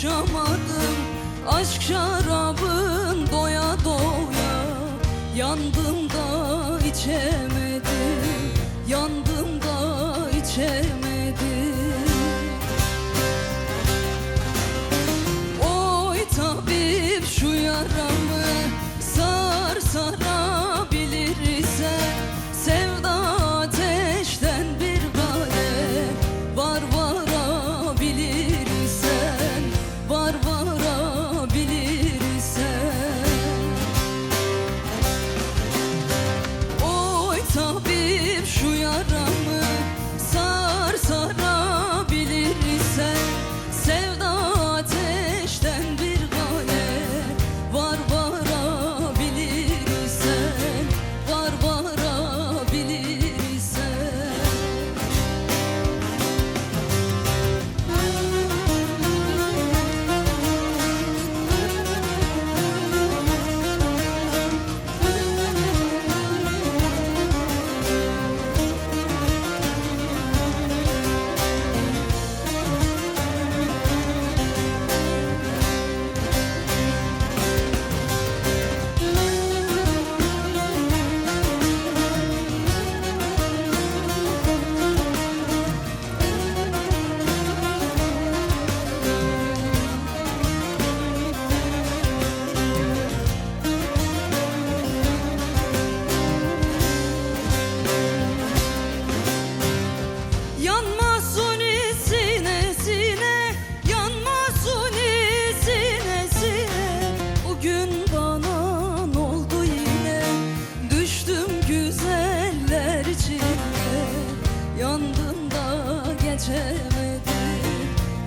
uçamadım Aşk şarabın doya doya Yandım da içemedim. Yandım da içemedim. Yanmasın sine sine sine sine Bugün bana oldu yine? Düştüm güzeller Yandım da geçemedim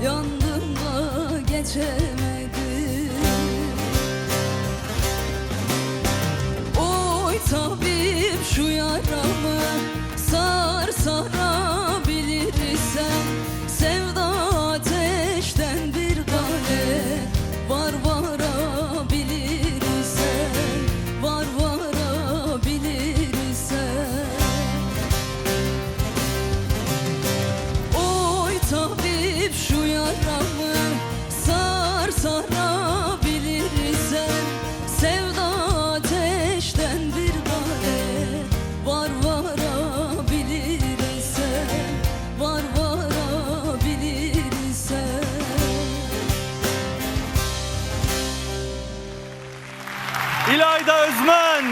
Yandım da geçemedim sar sarabilir isen Sevda ateşten bir gale var varabilir isen Var varabilir isen İlayda Özmen.